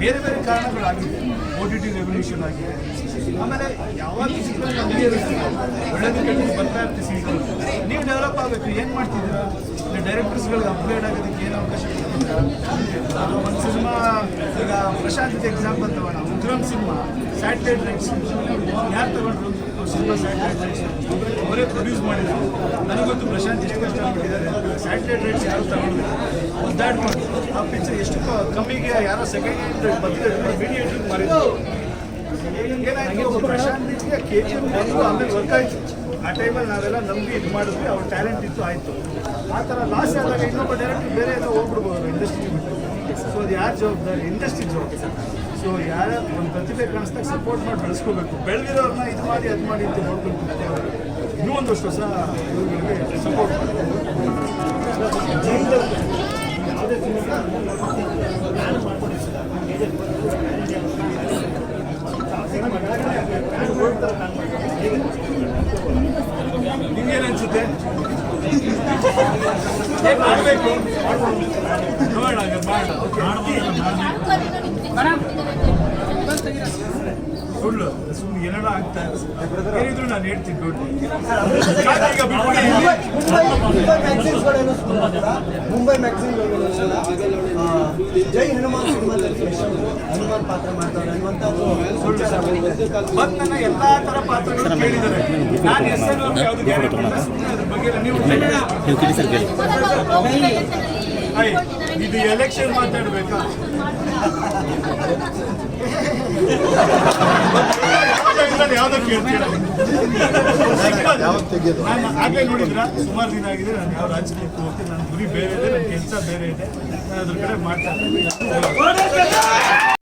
ಬೇರೆ ಬೇರೆ ಕಾರಣಗಳಾಗಿದೆ ಒ ಟಿ ಟಿ ರೆವಲ್ಯೂಷನ್ ಆಗಿದೆ. ಆಮೇಲೆ ಯಾವಾಗ ಸಿಗ್ತಾರೆ ಇರುತ್ತೆ. ಬರ್ತಾ ಇರ್ತೀವಿ ಸೀಸನ್ ನೀವು ಡೆವಲಪ್ ಆಗಬೇಕು. ಏನು ಮಾಡ್ತಿದ್ದೀರಾ? ಡೈರೆಕ್ಟರ್ಸ್ಗಳಿಗೆ ಅಪ್ಗ್ರೇಡ್ ಆಗೋದಕ್ಕೆ ಏನು ಅವಕಾಶ ಒಂದು ಸಿನಿಮಾ ಪ್ರಶಾಂತ್ ಎಕ್ಸಾಂಪಲ್ ತಗೋಣ ಉಗ್ರಂ ಸಿನಿಮಾ ಸ್ಯಾಟಲೈಟ್ ರೈಟ್ಸ್ ಯಾರು ತಗೊಂಡ್ರು? ಸಿನಿಮಾ ಸ್ಯಾಟಲೈಟ್ ರೈಟ್ಸ್ ಅವರೇ ಪ್ರೊಡ್ಯೂಸ್ ಮಾಡಿದ್ರು. ನನಗೊತ್ತು ಪ್ರಶಾಂತ್ ಎಷ್ಟು ಕಷ್ಟ ಮಾಡಿದ್ದಾರೆ ಸ್ಯಾಟಲೈಟ್ ರೈಟ್ಸ್ ಯಾರು ತಗೊಂಡ್ರು? ಒದ್ದಾಡ್ಕೊಂಡು ಆ ಪಿಕ್ಚರ್ ಎಷ್ಟು ಕಮ್ಮಿಗೆ ಯಾರೋ ಸೆಕೆಂಡ್ ಹ್ಯಾಂಡ್ ಬಂದಿದ್ದಾರೆ ಮೀಡಿಯೇಟ್ರಿಗೆ ಮಾಡಿದ್ರು. ಏನಾಯ್ತು? ಪ್ರಶಾಂತ್ಗೆ ಕೆ ಜಿ ಎಫ್ ಆಮೇಲೆ ವರ್ಕ್ ಆಯ್ತು. ಆ ಟೈಮಲ್ಲಿ ನಾವೆಲ್ಲ ನಂಬಿ ಇದು ಮಾಡಿದ್ವಿ. ಅವ್ರ ಟ್ಯಾಲೆಂಟ್ ಇತ್ತು, ಆಯಿತು. ಆ ಥರ ಲಾಸ್ ಆದಾಗ ಇನ್ನೊಬ್ಬ ಡೈರೆಕ್ಟರ್ ಬೇರೆ ಎಲ್ಲ ಹೋಗ್ಬಿಡ್ಬೋದು ಇಂಡಸ್ಟ್ರಿ ಬಿಟ್ಟು ಸೊ ಅದು ಯಾರು ಜವಾಬ್ದಾರಿ ಇಂಡಸ್ಟ್ರಿ ಜವಾಬ್ದಾರಿ. ಸೊ ಯಾರ ಒಂದು ಪ್ರತಿಭೆ ಕಾಣಿಸ್ದಾಗ ಸಪೋರ್ಟ್ ಮಾಡಿ ಬೆಳೆಸ್ಕೋಬೇಕು. ಬೆಳೆದಿರೋರ್ನ ಇದು ಮಾಡಿ, ಅದು ಮಾಡಿ ಅಂತ ನೋಡ್ಕೊಂಡು. ಇನ್ನೂ ಒಂದಷ್ಟು ಹೊಸ ಸಪೋರ್ಟ್ ಮಾಡಬೇಕು ಅನ್ಸುತ್ತೆ ಏನ್ ಮಾಡ್ಬೇಕು ನೋಡೋಣ ಹಂಗಾರೆ ಮಾಡೋಣ ಆಗ್ತಾ ಇದೆ. ನಾನು ಹೇಳ್ತೀನಿ. ಮುಂಬೈ ಮ್ಯಾಕ್ಸಿಮ್ ಜೈ ಹನುಮಾನ್ ಸಿನಿಮಾದಲ್ಲಿ ಹನುಮಾನ್ ಪಾತ್ರ ಮಾಡ್ತಾರೆ ನನ್ನ ಎಲ್ಲಾ ತರ ಪಾತ್ರಗಳು ಕೇಳಿದ್ದಾರೆ. ನಾನು ಯಾವ್ದು ಬಗ್ಗೆ ನೀವು ಇದು ಎಲೆಕ್ಷನ್ ಮಾತಾಡ್ಬೇಕಾ? ಯಾವ್ದೋ ಕೇಳ್ತೀರ ನಾನು ಆಗ್ಲೇ ನೋಡಿದ್ರ? ಸುಮಾರು ದಿನ ಆಗಿದೆ ನಾನು ಯಾವ ರಾಜಕೀಯಕ್ಕೆ ಹೋಗ್ತೀನಿ ನನ್ನ ಗುರಿ ಬೇರೆ ಇದೆ ನನ್ನ ಕೆಲಸ ಬೇರೆ ಇದೆ ನಾನು ಅದ್ರ ಕಡೆ ಮಾಡ್ತಾ